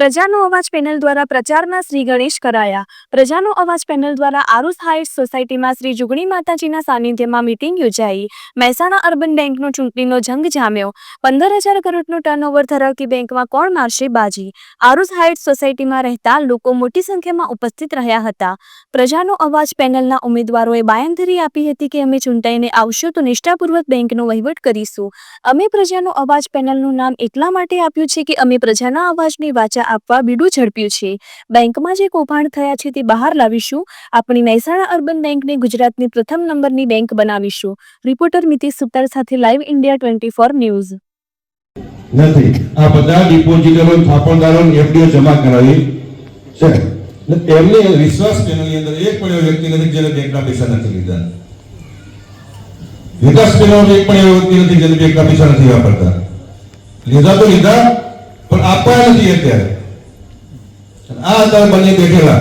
પ્રજાનો અવાજ પેનલ દ્વારા પ્રચારના શ્રી ગણેશ કરાયા. પ્રજાનો અવાજ પેનલ દ્વારા આરુસ હાઇટ્સ સોસાયટીમાં શ્રી જુગણી માતાજીના સાનિધ્યમાં મીટિંગ યોજાઈ. મહેસાણા અર્બન બેંકનો ચૂંટણીનો જંગ જામ્યો. પંદર હજાર કરોડનું ટર્નઓવર ધરાવતી બેંકમાં કોણ મારશે બાજી? આરુસ હાઇટ્સ સોસાયટીમાં રહેતા લોકો મોટી સંખ્યામાં ઉપસ્થિત રહ્યા હતા. પ્રજાનો અવાજ પેનલના ઉમેદવારોએ બાયંધરી આપી હતી કે અમે ચૂંટાઈને આવશું તો નિષ્ઠાપૂર્વક બેંકનો વહીવટ કરીશું. અમે પ્રજાનો અવાજ પેનલનું નામ એટલા માટે આપ્યું છે કે અમે પ્રજાના અવાજની વાચા આપવા બીડું ઝડપ્યું છે. બેંકમાં જે કૌભાંડ થયા છે તે બહાર લાવીશું. આપણી મહેસાણા અર્બન બેંકને ગુજરાતની પ્રથમ નંબરની બેંક બનાવીશું. રિપોર્ટર મિતિશ સુતાર સાથે live India twenty four news. નથી. આ બધા ડિપોઝિટરો થાપણદારો એફડીઓ જમા કરાવી છે. એમને વિશ્વાસ પેનલની અંદર એક પણ એવો વ્યક્તિ નથી જેને બેંકના પૈસા નથી લીધા. વિકાસ પેનલ એક પણ એવો વ્યક્તિ નથી જેને બેંકના પૈસા નથી વાપરતા. લીધા તો લીધા, પણ આપવા નથી અત્યારે. આ અત્યારે બંને બેઠેલા.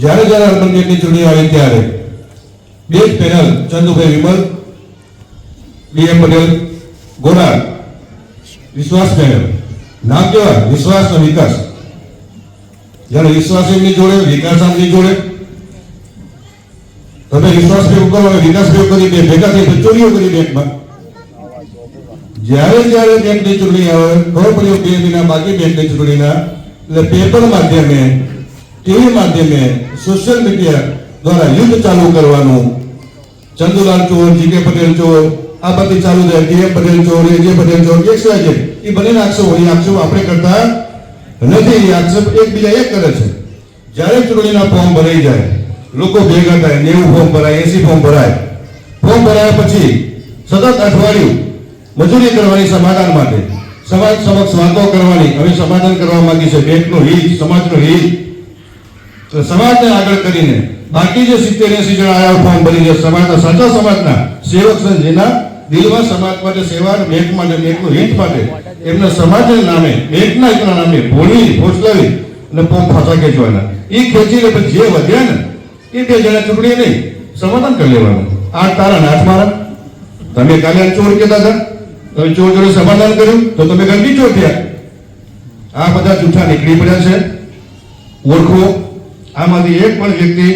જ્યારે જ્યારે અર્બન ચૂંટણી આવી ત્યારે બે જ પેનલ, ચંદુભાઈ વિમલ ડીએમ પટેલ ગોરા વિશ્વાસ પેનલ નામ કેવા? વિશ્વાસ અને વિકાસ. જ્યારે વિશ્વાસ એમની જોડે, વિકાસ આમની જોડે. તમે વિશ્વાસ ભેગો કરો વિકાસ ભેગો કરી બે, ભેગા થઈ ચોરીઓ કરી બેંકમાં. જ્યારે જ્યારે બેંકની ચૂંટણી આવે, ખબર પડ્યો બે મહિના બાકી બેંકની ચૂંટણીના. એટલે પેપર માધ્યમે ટીવી માધ્યમે સોશિયલ મીડિયા દ્વારા યુદ્ધ ચાલુ કરવાનું. ચંદુલાલ ચોર જીકે પટેલ ચોર આ બધી ચાલુ થાય. કે પટેલ ચોર એજે પટેલ ચોર એક સિવાય છે એ બંનેના આક્ષેપો, એ આક્ષેપો આપણે કરતા નથી. એ આક્ષેપ એકબીજા એક કરે છે. જ્યારે ચૂંટણીના ફોર્મ ભરાઈ જાય, લોકો ભેગા થાય, નેવું ફોર્મ ભરાય, એસી ફોર્મ ભરાય. ફોર્મ ભરાયા પછી સતત અઠવાડિયું મજૂરી કરવાની સમાધાન માટે સમાજ સમક્ષ વાતો કરવાની. હવે સમાધાન કરવા માંગી છે. બેંકનું હિત, સમાજનું હિત. તો સમાજને આગળ કરીને બાકી જે સિત્તેર એસી જણા આયા ફોર્મ ભરીને સમાજના સાચા સમાજના સેવક છે જેના દિલમાં સમાજ માટે સેવા અને બેંક માટે બેંકનું હિત માટે એમના સમાજના નામે, બેંકના હિતના નામે ભોળી ભોસલાવી અને ફોર્મ ફાંસા ખેંચવાના. એ ખેંચીને પછી જે વધ્યા ને એ બે જણા ચૂંટણી નહીં, સમાધાન કરી લેવાનું. આ તારા નાથ મારા. તમે કાલે ચોર કહેતા હતા? તમે ચોર જોડે સમાધાન કર્યું, તો તમે ગંદી ચોર આ બધા જૂઠા નીકળી પડ્યા છે. ઓળખો, આમાંથી એક પણ વ્યક્તિ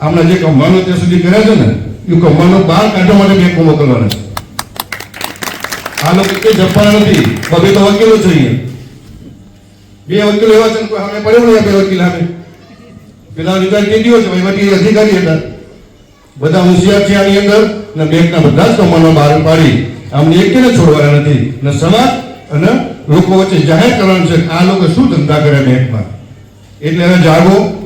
આમના જે કમવાનું ત્યાં સુધી કર્યા છે ને, એ કમવાનો બહાર કાઢવા માટે બેંકો મોકલવાના છે. આ લોકો કે જપવાના નથી. બબે તો વકીલો જોઈએ બે વકીલો એવા છે ને, કોઈ સામે પડ્યો નહીં બે વકીલ સામે પેલા અધિકારી ટીડીઓ છે વહીવટી અધિકારી હતા. બધા હોશિયાર છે આની અંદર, અને બેંકના બધા જ કૌભાંડો બહાર પાડી. આમને એકને છોડવાના નથી. અને સમાજ અને લોકો વચ્ચે જાહેર કરવાનું છે. આ લોકો શું ધંધા કરે બેંકમાં એટલે એને જાગો.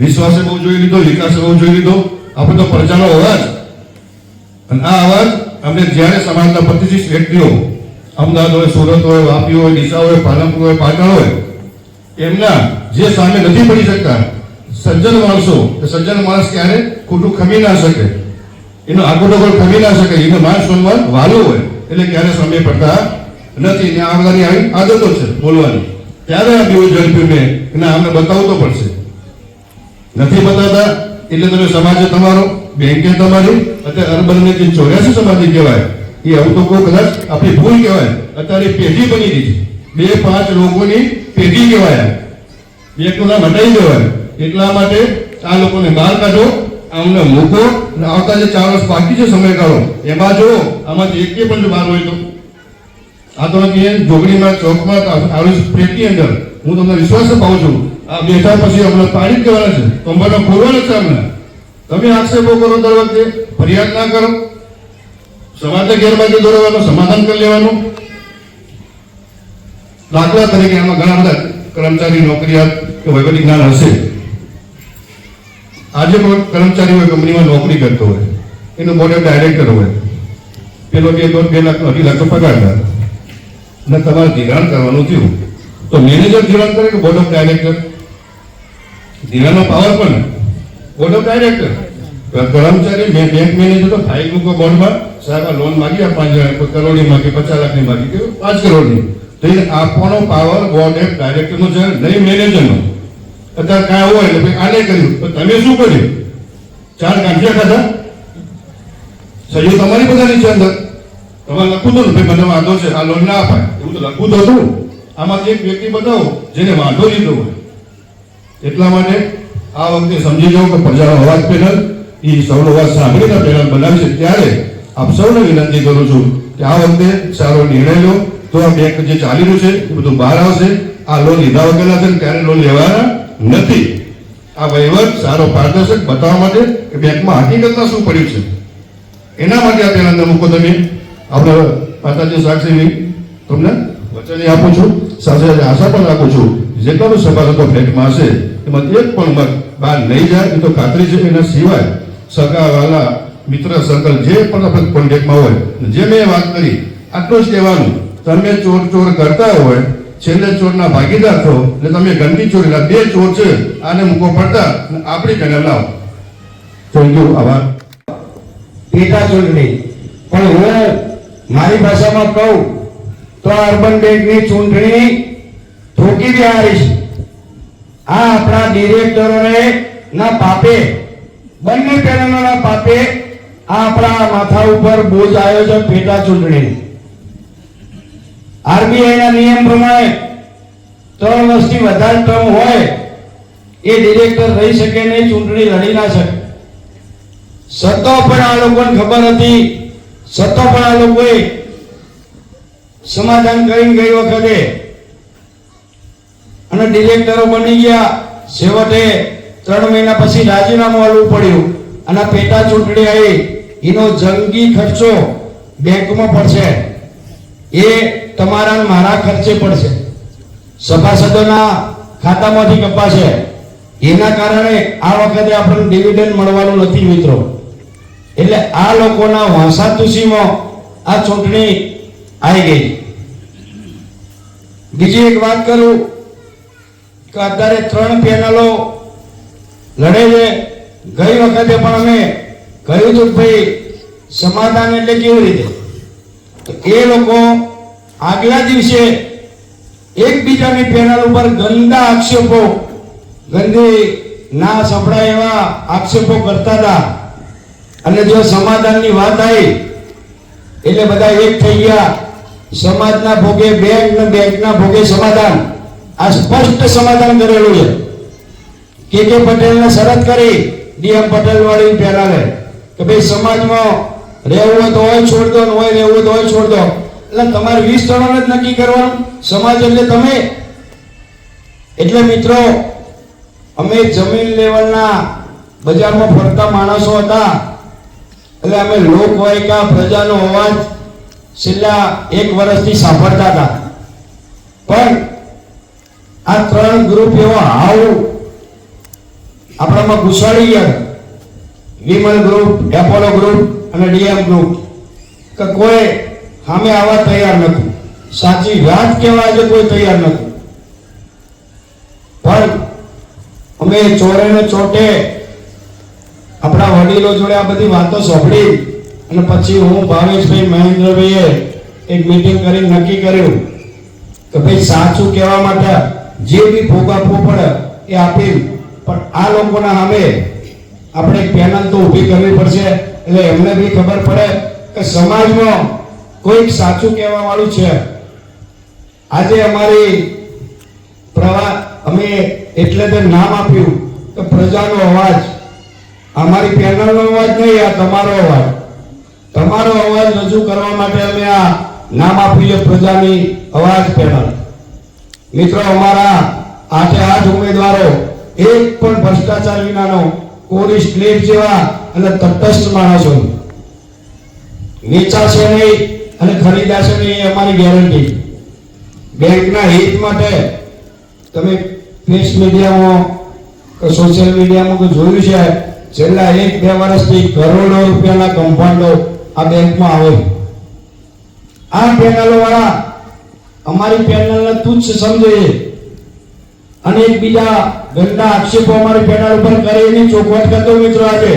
વિશ્વાસે બહુ જોઈ લીધો, વિકાસે બહુ જોઈ લીધો. આપણે તો પ્રજાનો અવાજ. અને આ અવાજ અમને જ્યારે સમાજના પચીસ વ્યક્તિઓ અમદાવાદ હોય, સુરત હોય, વાપી હોય, ડીસા હોય, પાલનપુર હોય, પાટણ હોય, એમના જે સામે નથી પડી શકતા, સજ્જન માણસો સજ્જન માણસ ક્યારે ખોટું ખમી ના શકે? એનો આગોટો કોઈ ફરી ના શકે. એનો માન સન્માન વાલો હોય. એટલે ક્યારે સમય પડતા નથી. ને આગળની આવી આદતો છે બોલવાની. ત્યારે આ બીવું ઝડપ્યું મેં એને આમને બતાવવું તો પડશે. નથી બતાવતા એટલે તમે સમાજે તમારો, બેંકે તમારી, અત્યારે અર્બનને જે ચોર્યાસી સમાધિ કહેવાય. એ આવું તો કોઈ કદાચ આપણી ભૂલ કહેવાય. અત્યારે પેઢી બની ગઈ છે. બે પાંચ લોકોની પેઢી કહેવાય. બે નામ હટાવી દેવાય. એટલા માટે આ લોકોને બહાર કાઢો. આમને મૂકો અને આવતા જે ચાર વર્ષ બાકી છે સમયગાળો એમાં જો આમાંથી એક પણ જો બહાર હોય તો. આ તો નથી જોગડીમાં ચોકમાં આવી પેટની અંદર. હું તમને વિશ્વાસ પાઉં છું. આ બેઠા પછી અમને પાણી જ દેવાના છે. કંબરનો ખોલવાના છે અમને. તમે આક્ષેપો કરો દર વખતે, ફરિયાદ ના કરો. સમાજને ગેરમાર્ગે દોરવાનું, સમાધાન કરી લેવાનું. દાખલા તરીકે આમાં ઘણા બધા કર્મચારી નોકરિયાત કે વહીવટી જ્ઞાન હશે. આજે કર્મચારી હોય કંપનીમાં નોકરી કરતો હોય. એનો બોર્ડ ડાયરેક્ટર હોય. પેલો બે દોઢ બે લાખ, અઢી લાખ પગાર અને તમારે ધિરાણ કરવાનું થયું. તો મેનેજર ધિરાણ કરે કે બોર્ડ ઓફ ડાયરેક્ટર ધિરાણનો પાવર પણ બોર્ડ ઓફ ડાયરેક્ટર કર્મચારી મેં બેંક મેનેજર તો ફાઇલ મૂકો બોર્ડમાં સાહેબ, આ લોન માગી પાંચ હજાર કરોડની માગી, પચાસ લાખની માગી કે પાંચ કરોડની. તો એ આપવાનો પાવર બોર્ડ ઓફ ડાયરેક્ટરનો છે, નહીં મેનેજરનો અત્યારે કાંઈ હોય એટલે આને કર્યું. તો તમે શું કર્યું? ચાર ગાંઠિયા ખાધા? સહયોગ તમારી બધાની છે અંદર. તમારે લખવું હતું ને મને વાંધો છે. આ લોન ના અપાય. એવું તો લખવું તો હતું. આમાં એક વ્યક્તિ બતાવો, જેને વાંધો લીધો હોય. એટલા માટે આ વખતે સમજી જાઓ કે પ્રજાનો અવાજ પેનલ એ સૌનો અવાજ સાંભળીને પેનલ બનાવી છે. ત્યારે આપ સૌને વિનંતી કરું છું કે આ વખતે સારો નિર્ણય લો. તો આ બેંક જે ચાલી રહ્યું છે, એ બધું બહાર આવશે. આ લોન લીધા વગરના છે ને ત્યારે લોન લેવાના. નથી. આ વહીવટ સારો પારદર્શક બતાવવા માટે કે બેંકમાં હકીકતમાં શું પડ્યું છે? એના માટે આ પેનલને મૂકો તમે. આપણે માતાજી સાક્ષી તમને વચન આપું છું. સાથે આશા પણ રાખું છું જેટલા પણ સભાસદો ફ્લેટમાં હશે, એમાં એક પણ મત બહાર નહીં જાય. એ તો ખાતરી છે એના સિવાય સગા વાલા મિત્ર સર્કલ જે પણ આપણે કોન્ટેક્ટમાં હોય, જે મેં વાત કરી, આટલું જ કહેવાનું. તમે ચોર ચોર કરતા હોય છેલ્લે ચોરના ભાગીદાર છો એટલે તમે ગંદી ચોરી બે ચોર છે આને મૂકો પડતા આપણી પેનલ લાવો. થેન્ક યુ આભાર. પેટા ચૂંટણી પણ હું મારી ભાષામાં કહું તો આ અર્બન બેંકની ચૂંટણી ઠોકી આવીશ આ આપણા ડિરેક્ટરોને ના પાપે બંને પેનલોના પાપે આ આપણા માથા ઉપર બોજ આવ્યો છે પેટા ચૂંટણી આરબીઆઈ ના નિયમ પ્રમાણે ત્રણ વર્ષથી વધારે ટર્મ હોય, એ ડિરેક્ટર રહી શકે નહીં ચૂંટણી લડી ના શકે. સતો પણ આ લોકોને ખબર હતી સતો પણ આ લોકોએ સમાધાન કરીને ગઈ વખતે. અને ડિરેક્ટરો બની ગયા. છેવટે ત્રણ મહિના પછી રાજીનામું આપવું પડ્યું. અને પેટા ચૂંટણી આવી. એનો જંગી ખર્ચો બેંકમાં પડશે. એ તમારા મારા ખર્ચે પડશે. સભાસદોના ખાતામાંથી કપાશે. એના કારણે આ વખતે આપણને ડિવિડન્ડ મળવાનું નથી મિત્રો. એટલે આ લોકોના વાંસાતુસીમાં આ ચૂંટણી આવી ગઈ. બીજી એક વાત કરું કે અત્યારે ત્રણ પેનલો લડે છે. ગઈ વખતે પણ અમે કહ્યું હતું ભાઈ સમાધાન એટલે કેવી રીતે? એ લોકો આગલા દિવસે એકબીજાની પેનલ ઉપર ગંદા આક્ષેપો, ગંદી ના સંભળાય એવા આક્ષેપો કરતા હતા. અને જો સમાધાનની વાત આવી, એટલે બધા એક થઈ ગયા. સમાજના ભોગે બેંક ને બેંકના ભોગે સમાધાન. આ સ્પષ્ટ સમાધાન કરેલું છે. કે કે પટેલને શરત કરી, ડીએમ પટેલ વાળી પહેલા કે ભાઈ, સમાજમાં રહેવું હોય તો હોય, છોડ દો હોય રહેવું તો હોય, છોડ દો. એટલે તમારે વીસ જણાને જ નક્કી કરવાનું. સમાજ એટલે તમે. એટલે મિત્રો, અમે જમીન લેવલના બજારમાં ફરતા માણસો હતા. એટલે અમે લોકવાયકા પ્રજાનો અવાજ છેલ્લા એક વર્ષથી સાંભળતા હતા. પણ આ ત્રણ ગ્રુપ એવા હાવ આપણામાં ઘુસાડી ગયા. વિમલ ગ્રુપ, એપોલો ગ્રુપ અને ડીએમ ગ્રુપ. કે કોઈ સામે આવા તૈયાર નથી. સાચી વાત કહેવા આજે કોઈ તૈયાર નથી. પણ અમે ચોરે ને ચોટે આપણા વડીલો જોડે આ બધી વાતો સાંભળી અને પછી હું ભાવેશભાઈ મહેન્દ્રભાઈએ એક મીટિંગ કરી, નક્કી કર્યું કે ભાઈ સાચું કહેવા માટે જે બી ભોગ આપવો પડે એ આપી પણ આ લોકોના સામે આપણે એક પેનલ તો ઊભી કરવી પડશે. એટલે એમને બી ખબર પડે કે સમાજમાં કોઈક સાચું કહેવા વાળું છે. આજે અમારી પ્રવા, અમે એટલે તે નામ આપ્યું કે પ્રજાનો અવાજ. અમારી પેનલનો અવાજ નહીં, આ તમારો અવાજ. તમારો અવાજ રજૂ કરવા માટે અમે આ નામ આપ્યું છે પ્રજાની અવાજ પેનલ મિત્રો, અમારા આઠે આઠ ઉમેદવારો એક પણ ભ્રષ્ટાચાર વિનાનો કોરી સ્લેટ જેવા અને તટસ્થ માણસો વેચાશે નહીં અને ખરીદાશે એ અમારી ગેરંટી બેંકના હિત માટે તમે પ્રેસ મીડિયામાં કે સોશિયલ મીડિયામાં કોઈ જોયું છે? છેલ્લા એક, બે વર્ષથી કરોડો રૂપિયાના કૌભાંડો આ બેંકમાં આવે આ પેનલો વાળા અમારી પેનલને તુચ્છ સમજે અને એકબીજા ગંદા આક્ષેપો અમારી પેનલ ઉપર કરે એની ચોખવટ કરતો મિત્રો આજે.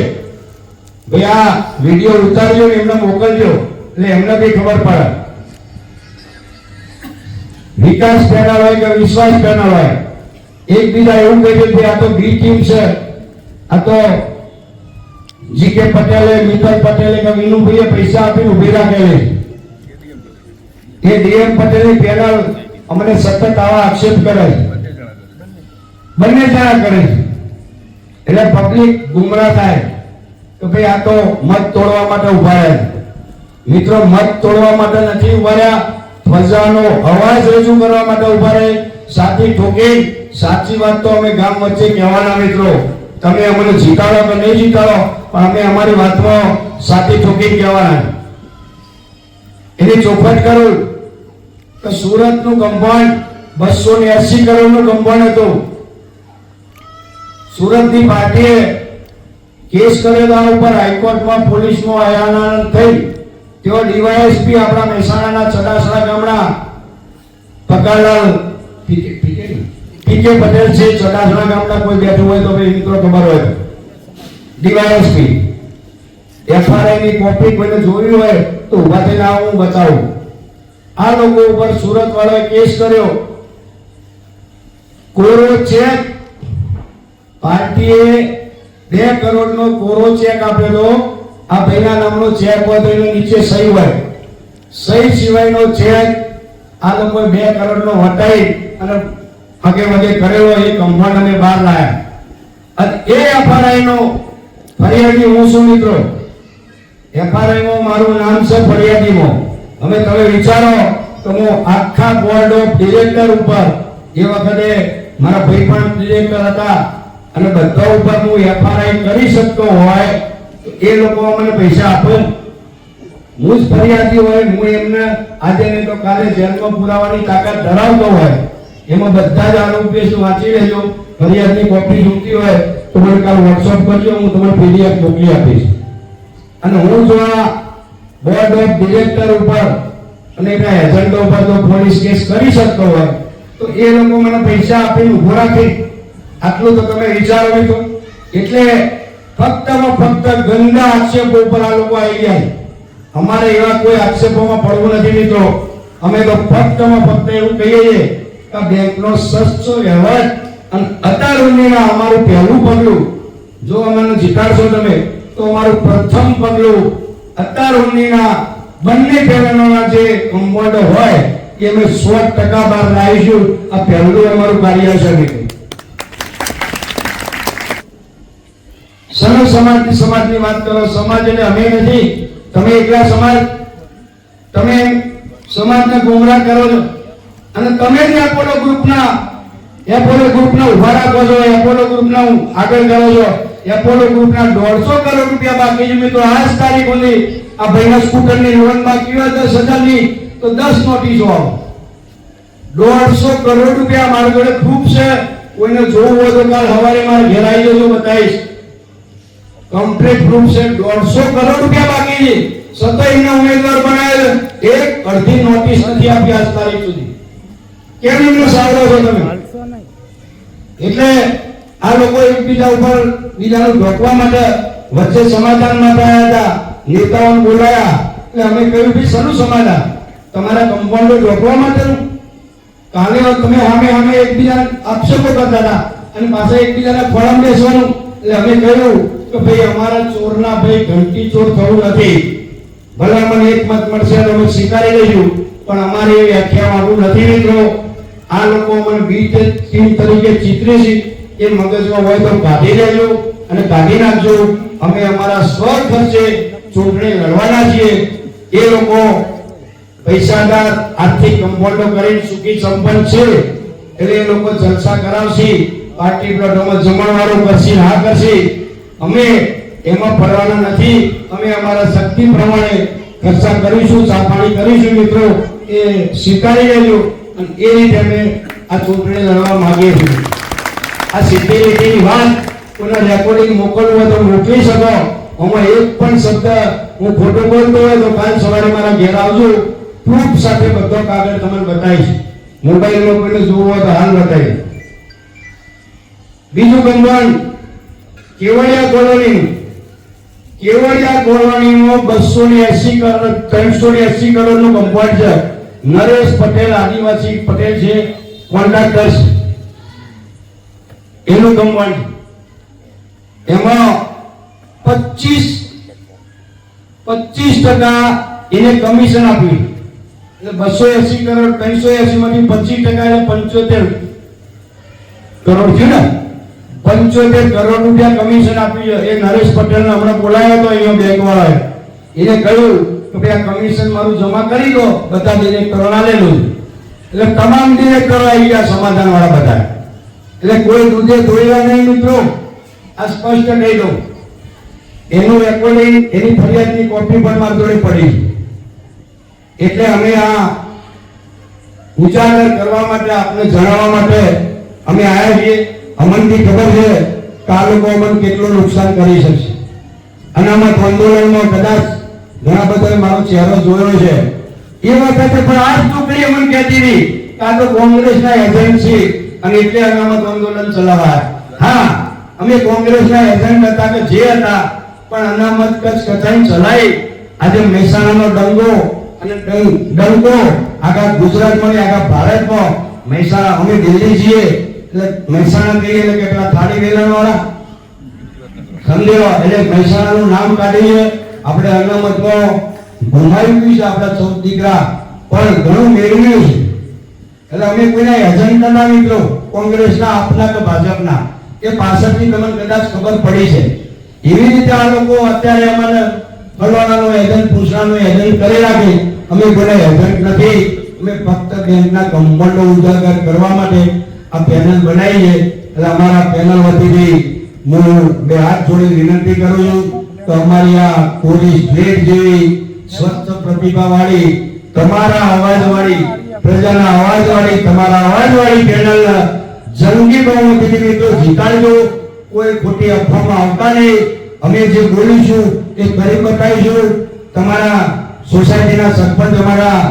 ભાઈ, આ વીડિયો ઉતારજો ને એમને મોકલજો. એટલે એમને બી ખબર પડે. વિકાસ પહેલા હોય કે વિશ્વાસ પહેલા હોય, એકબીજા એવું કહે કે આ તો બી ટીમ છે, આ તો જી કે પટેલે મિત્તલ પટેલે કે વિનુભાઈએ પૈસા આપીને ઊભી રાખેલી. એ ડીએમ પટેલે પેનલ અમને સતત આવા આક્ષેપ કરે બંને જણા કરે એટલે પબ્લિક ગુમરાહ થાય. કે ભાઈ આ તો મત તોડવા માટે ઊભા રહ્યા છે. મિત્રો, મત તોડવા માટે નથી ઊભા રહ્યા. પ્રજાનો અવાજ રજૂ કરવા માટે ઊભા રહે. સાચી ઠોકી, સાચી વાત તો અમે ગામ વચ્ચે કહેવાના મિત્રો. તમે અમને જીતાડો કે નહીં જીતાડો, પણ અમે અમારી વાતમાં સાચી ઠોકી કહેવાના. એની ચોખવટ કરું કે સુરતનું કંપાઉન્ડ બસો ને એસી કરોડનું કંપાઉન્ડ હતું. સુરતની પાર્ટીએ કેસ કર્યો હતા ઉપર હાઈકોર્ટમાં પોલીસમાં હયાના થઈ. તેઓ ડીવાયએસપી આપણા મહેસાણાના ચડાસરા ગામડા પકાલાલ પીકે પટેલ છે, ચડાસરા ગામડા કોઈ બેઠું હોય તો ભાઈ મિત્રો ખબર હોય. ડીવાયએસપી. એફઆરઆઈ ની કોપી કોઈને જોવી હોય તો ઊભા થઈને આ હું બતાવું. આ લોકો ઉપર સુરત વાળાએ કેસ કર્યો. કોરો ચેક. પાર્ટીએ બે કરોડનો કોરો ચેક આપ્યો આ ભાઈના નામનો ચેક હોય તો એની નીચે સહી હોય. સહી સિવાયનો ચેક આ લોકોએ બે કરોડનો વટાઈ અને હગે વગે કરેલો એ કમ્પાઉન્ડ અમે બહાર લાયા. અને એ એફઆરઆઈનો ફરિયાદી હું છું મિત્રો. એફઆરઆઈ મારું નામ છે ફરિયાદીમાં. હવે તમે વિચારો તો હું આખા બોર્ડ ઓફ ડિરેક્ટર ઉપર એ વખતે મારા ભાઈ પણ ડિરેક્ટર હતા અને બધા ઉપર હું એફઆરઆઈ કરી શકતો હોય એ લોકો મને પૈસા આપે. હું જ ફરિયાદી હોય, હું એમને આજે નહીં તો કાલે જેલમાં પુરાવાની તાકાત ધરાવતો હોય. એમાં બધા જ આરોપીઓ શું વાંચી લેજો. ફરિયાદની કોપી જોતી હોય, તો મને કાલ વોટ્સઅપ કરજો, હું તમને પીડીએફ મોકલી આપીશ. અને હું જો આ બોર્ડ ઓફ ડિરેક્ટર ઉપર અને એના એજન્ડો ઉપર જો પોલીસ કેસ કરી શકતો હોય, તો એ લોકો મને પૈસા આપીને ઊભો રાખી. આટલું તો તમે વિચારો તો. એટલે ફક્ત ફક્ત ગંદા આક્ષેપો ઉપર આ લોકો આવી ગયા અમારે એવા કોઈ આક્ષેપોમાં પડવું નથી મિત્રો. અમે તો ફક્ત ફક્ત એવું કહીએ છીએ કે બેંકનો સસ્તો વ્યવહાર અને અત્યાર સુધીના અમારું પહેલું પગલું, જો અમને જીતાડશો તમે, તો અમારું પ્રથમ પગલું અત્યાર સુધીના બંને પેનલોના જે કમ્પાઉન્ડર હોય, એ અમે સો ટકા બહાર લાવીશું. આ પહેલું અમારું કાર્ય છે મિત્રો. સર્વ સમાજ સમાજની વાત કરો. સમાજ એટલે અમે નથી. તમે એકલા સમાજ, તમે સમાજને ગુમરાહ કરો છો. અને તમે જ એપોલો ગ્રુપના એપોલો ગ્રુપના ઊભા રાખો છો. એપોલો ગ્રુપના આગળ કરો છો. એપોલો ગ્રુપના દોઢસો કરોડ રૂપિયા બાકી છે. મિત્રો આ જ તારીખ સુધી આ ભાઈના સ્કૂટરની લોન બાકી હોય, દસ હજારની. તો દસ નોટિસો આવો. દોઢસો કરોડ રૂપિયા મારા જોડે ખૂબ છે. કોઈને જોવું હોય તો કાલ સવારે મારે ઘેર આવી જજો, બતાવીશ. કમ્પ્લીટ પ્રૂફ છે. દોઢસો કરોડ રૂપિયા બાકી છે. એમને ઉમેદવાર બનાવેલ. એક અડધી નોટિસ નથી આપી આજ તારીખ સુધી. કેમ એમને સાવરો છો તમે? એટલે આ લોકો એકબીજા ઉપર બીજાને ઢોકવા માટે વચ્ચે સમાધાન માટે આવ્યા હતા. નેતાઓને બોલાયા. એટલે અમે કહ્યું, ભાઈ, શેનું સમાધાન? તમારા કમ્પાઉન્ડર ઢોકવા માટેનું? કાલે તમે સામે સામે એકબીજા આક્ષેપો કરતા હતા? અને પાછા એકબીજાના ખોળામાં બેસવાનું? એટલે અમે કહ્યું કે ભાઈ અમારા ચોરના ભાઈ ઘંટી ચોર થવું નથી. ભલે અમને એક મત મળશે તો અમે સ્વીકારી લઈશું, પણ અમારે એ વ્યાખ્યા આવવું નથી મિત્રો. આ લોકો અમને બી ટીમ તરીકે ચિતરે છે. એ મગજમાં હોય તો કાઢી લેજો અને કાઢી નાખજો. અમે અમારા સ્વ ખર્ચે ચૂંટણી લડવાના છીએ. એ લોકો પૈસાદાર આર્થિક કંપોર્ટો કરીને સુખી સંપન્ન છે. એટલે એ લોકો જલસા કરાવશે. પાર્ટી પ્લોટોમાં જમણવાળો કરશે, હા કરશે. અમે એમાં પડવાના નથી. અમે અમારા શક્તિ પ્રમાણે ખર્ચા કરીશું સાફાણી કરીશું મિત્રો. એ સ્વીકારી લેજો અને એ રીતે અમે આ ચૂંટણી લડવા માંગીએ છીએ. આ સીધી લીટીની વાત કોઈને રેકોર્ડિંગ મોકલવું હોય તો મોકલી શકો. આમાં એક પણ શબ્દ હું ખોટો બોલતો હોય તો કાલ સવારે મારા ઘેર આવજો. પ્રૂફ સાથે બધો કાગળ તમને બતાવીશ. મોબાઈલમાં કોઈને જોવું હોય તો હાલ બતાવીશ. બીજું કમ્પાઉન્ડ કેવડિયા કોલોની, કેવડિયા કોલોનીમાં બસો ને એસી કરોડ ત્રણસો ને એસી કરોડનું કમ્પાઉન્ડ છે. નરેશ પટેલ, આદિવાસી પટેલ છે કોન્ટ્રાક્ટર એનું કમ્પાઉન્ડ. એમાં પચીસ પચીસ ટકા એને કમિશન આપ્યું. એટલે બસો એસી કરોડ, ત્રણસો એસી માંથી પચીસ ટકા એટલે પંચોતેર કરોડ છે ને? પંચોતેર કરોડ રૂપિયા કમિશન આપ્યું છે. એ નરેશ પટેલને હમણાં બોલાયો હતો અહીંયા બેંક વાળાએ એને કહ્યું કે ભાઈ, આ કમિશન મારું જમા કરી દો. બધા ડિરેક્ટરો ના લેલું એટલે તમામ ડિરેક્ટરો આવી ગયા સમાધાન વાળા બધા. એટલે કોઈ દૂધે ધોયેલા નહીં મિત્રો. આ સ્પષ્ટ કહી દઉં. એનું રેકોર્ડિંગ એની ફરિયાદની કોપી પણ મારી જોડે પડી એટલે અમે આ ઉજાગર કરવા માટે, આપને જણાવવા માટે અમે આવ્યા છીએ. અમનથી ખબર છે કે આ લોકો અમને કેટલું નુકસાન કરી શકશે. અનામત આંદોલનમાં કદાચ ઘણા બધા મારો ચહેરો જોયો છે. એ વખતે પણ આ જ ટુકડી અમને કહેતી હતી કે આ તો કોંગ્રેસના એજન્ટ છે અને એટલે અનામત આંદોલન ચલાવાય. હા, અમે કોંગ્રેસના એજન્ટ હતા કે જે હતા, પણ અનામત કચ્છ કચાઈ ચલાવી. આજે મહેસાણાનો ડંગો અને ડંગો આખા ગુજરાતમાં આખા ભારતમાં. મહેસાણા અમે દિલ્હી છીએ. એટલે મહેસાણા કહીએ એટલે કેટલા થાળી વેલણ વાળા સમજ્યો એટલે મહેસાણાનું નામ કાઢીએ. આપણે અનામતમાં ભમાયું છે આપણા ચૌદ દીકરા. પણ ઘણું મેળવ્યું છે. એટલે અમે કોઈને એજન્ટ ના મિત્રો, કોંગ્રેસના, આપના કે ભાજપના, એ પાછળથી તમને કદાચ ખબર પડી છે. એવી રીતે આ લોકો અત્યારે અમને ફરવાનાનો એજન્ટ પૂછવાનો એજન્ટ કરી રાખે. અમે કોઈના એજન્ટ નથી. અમે ફક્ત બેંકના કમ્પાઉન્ડો ઉજાગર કરવા માટે આ પેનલ બનાવીએ એટલે અમારા પેનલ વતીથી હું બે હાથ જોડી વિનંતી કરું છું તો અમારી આ પોલીસ ગ્રેડ જેવી સ્વચ્છ પ્રતિભા વાળી તમારા અવાજ વાળી પ્રજાના અવાજ વાળી તમારા અવાજ વાળી પેનલ જંગી બહુમતીથી મિત્રો જીતાડજો. કોઈ ખોટી અફવામાં આવતા નહીં. અમે જે બોલીશું એ કરી બતાવીશું. તમારા સોસાયટીના સરપંચ અમારા